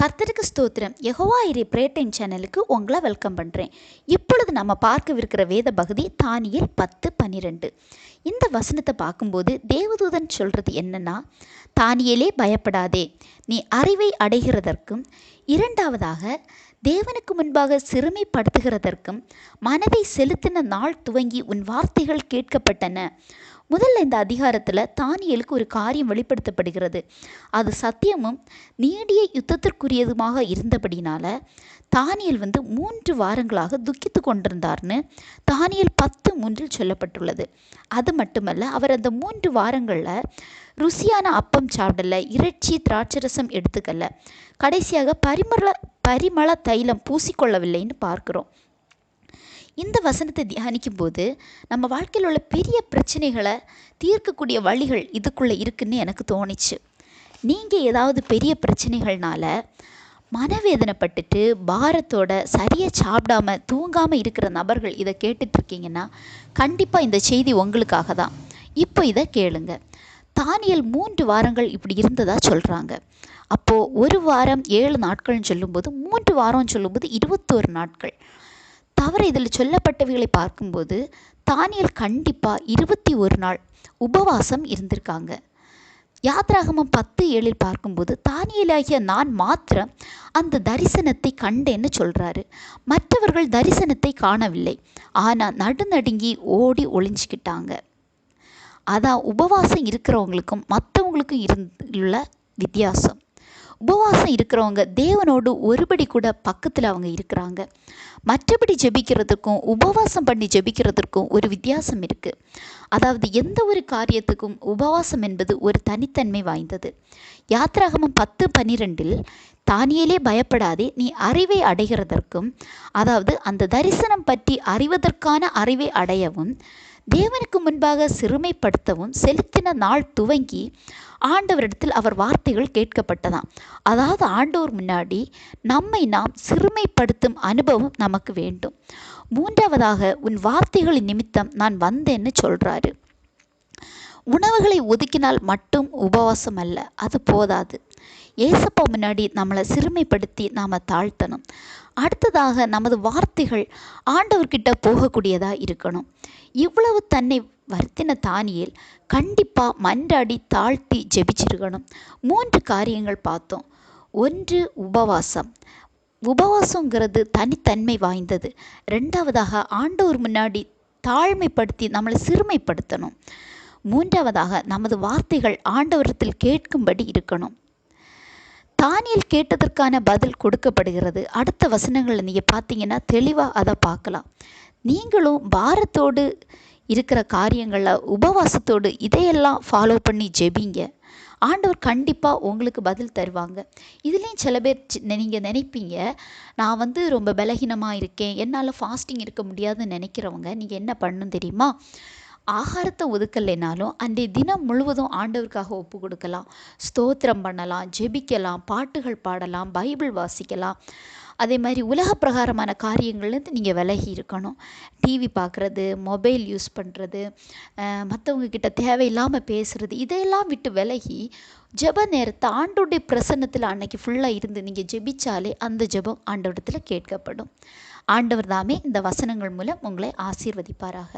கர்த்தருக்கு ஸ்தோத்திரம். யெகோவா இறை பிரேட்டைன் சேனலுக்கு உங்களை வெல்கம் பண்ணுறேன் இப்பொழுது நம்ம பார்க்கவிருக்கிற வேத பகுதி தானியல் பத்து பன்னிரெண்டு இந்த வசனத்தை பார்க்கும்போது தேவதூதன் சொல்கிறது என்னன்னா தானியலே பயப்படாதே. நீ அறிவை அடைகிறதற்கும் இரண்டாவதாக தேவனுக்கு முன்பாக சிறுமைப்படுத்துகிறதற்கும் மனதை செலுத்தின நாள் துவங்கி உன் வார்த்தைகள் கேட்கப்பட்டன. முதல்ல இந்த அதிகாரத்தில் தானியலுக்கு ஒரு காரியம் வெளிப்படுத்தப்படுகிறது. அது சத்தியமும் நீடிய யுத்தத்திற்குரியதுமாக இருந்தபடினால தானியல் வந்து மூன்று வாரங்களாக துக்கித்து கொண்டிருந்தார்னு தானியல் பத்து மூன்றில் சொல்லப்பட்டுள்ளது. அது மட்டுமல்ல அவர் அந்த மூன்று வாரங்களில் ருசியான அப்பம் சாப்பிடல இறைச்சி திராட்சரசம் எடுத்துக்கல. கடைசியாக பரிமள பரிமள தைலம் பூசிக்கொள்ளவில்லைன்னு பார்க்குறோம். இந்த வசனத்தை தியானிக்கும் போது நம்ம வாழ்க்கையில் உள்ள பெரிய பிரச்சனைகளை தீர்க்கக்கூடிய வழிகள் இதுக்குள்ளே இருக்குன்னு எனக்கு தோணுச்சு. நீங்கள் ஏதாவது பெரிய பிரச்சனைகள்னால மனவேதனைப்பட்டுட்டு பாரத்தோட சரியாக சாப்பிடாம தூங்காமல் இருக்கிற நபர்கள் இதை கேட்டுட்ருக்கீங்கன்னா கண்டிப்பாக இந்த செய்தி உங்களுக்காக தான் இப்போ இதை கேளுங்கள் தானியல் மூன்று வாரங்கள் இப்படி இருந்ததா சொல்கிறாங்க அப்போது ஒரு வாரம் ஏழு நாட்கள்னு சொல்லும்போது மூன்று வாரம்னு சொல்லும்போது இருபத்தோரு நாட்கள். தவிர இதில் சொல்லப்பட்டவைகளை பார்க்கும்போது தானியல் கண்டிப்பாக இருபத்தி ஒரு நாள் உபவாசம் இருந்திருக்காங்க. யாத்ராகமம் பத்து ஏழில் பார்க்கும்போது தானியலாகிய நான் மாத்திரம் அந்த தரிசனத்தை கண்டேன்னு சொல்கிறாரு மற்றவர்கள் தரிசனத்தை காணவில்லை. ஆனால் நடுநடுங்கி ஓடி ஒளிஞ்சிக்கிட்டாங்க. அதான் உபவாசம் இருக்கிறவங்களுக்கும் மற்றவங்களுக்கும் இருந்துள்ள வித்தியாசம். உபவாசம் இருக்கிறவங்க தேவனோடு ஒருபடி கூட பக்கத்தில் அவங்க இருக்கிறாங்க. மற்றபடி ஜெபிக்கிறதுக்கும் உபவாசம் பண்ணி ஜெபிக்கிறதுக்கும் ஒரு வித்தியாசம் இருக்குது அதாவது எந்த ஒரு காரியத்துக்கும் உபவாசம் என்பது ஒரு தனித்தன்மை வாய்ந்தது. யாத்ராகமம் பத்து பன்னிரெண்டில் தானியலே பயப்படாதே நீ அறிவை அடைகிறதற்கும் அதாவது அந்த தரிசனம் பற்றி அறிவதற்கான அறிவை அடையவும் தேவனுக்கு முன்பாக சிறுமைப்படுத்தவும் செலுத்தின நாள் துவங்கி ஆண்டவரிடத்தில் அவர் வார்த்தைகள் கேட்கப்பட்டதாம் அதாவது ஆண்டவர் முன்னாடி நம்மை நாம் சிறுமைப்படுத்தும் அனுபவம் நமக்கு வேண்டும். மூன்றாவதாக உன் வார்த்தைகளின் நிமித்தம் நான் வந்தேன்னு சொல்கிறாரு உணவுகளை ஒதுக்கினால் மட்டும் உபவாசம் அல்ல அது போதாது. ஏசப்பா முன்னாடி நம்மளை சிறுமைப்படுத்தி நாம் தாழ்த்தணும். அடுத்ததாக நமது வார்த்தைகள் ஆண்டவர்கிட்ட போகக்கூடியதாக இருக்கணும். இவ்வளவு தன்னை வருத்தின தானியல் கண்டிப்பாக மன்றாடி தாழ்த்தி ஜெபிச்சிருக்கணும். மூன்று காரியங்கள் பார்த்தோம். ஒன்று உபவாசம். உபவாசங்கிறது தனித்தன்மை வாய்ந்தது. ரெண்டாவதாக ஆண்டவர் முன்னாடி தாழ்மைப்படுத்தி நம்மளை சிறுமைப்படுத்தணும். மூன்றாவதாக நமது வார்த்தைகள் ஆண்டவரத்தில் கேட்கும்படி இருக்கணும். தானியல் கேட்டதற்கான பதில் கொடுக்கப்படுகிறது. அடுத்த வசனங்களில் நீங்கள் பார்த்தீங்கன்னா தெளிவாக அதை பார்க்கலாம். நீங்களும் பாரத்தோடு இருக்கிற காரியங்களில் உபவாசத்தோடு இதையெல்லாம் ஃபாலோ பண்ணி ஜெபிங்க. ஆண்டவர் கண்டிப்பாக உங்களுக்கு பதில் தருவாங்க. இதுலேயும் சில பேர் நீங்கள் நினைப்பீங்க நான் வந்து ரொம்ப பலகீனமாக இருக்கேன் என்னால் ஃபாஸ்டிங் இருக்க முடியாதுன்னு நினைக்கிறவங்க நீங்கள் என்ன பண்ணணும் தெரியுமா? ஆகாரத்தை ஒதுக்கலைனாலும் அன்றைய தினம் முழுவதும் ஆண்டவருக்காக ஒப்பு கொடுக்கலாம் ஸ்தோத்திரம் பண்ணலாம் ஜெபிக்கலாம் பாட்டுகள் பாடலாம் பைபிள் வாசிக்கலாம். அதே மாதிரி உலக பிரகாரமான காரியங்கள்லேருந்து நீங்கள் விலகி இருக்கணும். டிவி பார்க்குறது மொபைல் யூஸ் பண்ணுறது மற்றவங்க கிட்ட தேவையில்லாமல் பேசுகிறது இதையெல்லாம் விட்டு விலகி ஜெப நேரத்தை ஆண்டோடைய பிரசன்னத்தில் அன்னைக்கு ஃபுல்லாக இருந்து நீங்கள் ஜெபிச்சாலே அந்த ஜெபம் ஆண்டவரத்தில் கேட்கப்படும். ஆண்டவர் தாமே இந்த வசனங்கள் மூலம் உங்களை ஆசீர்வதிப்பாராக.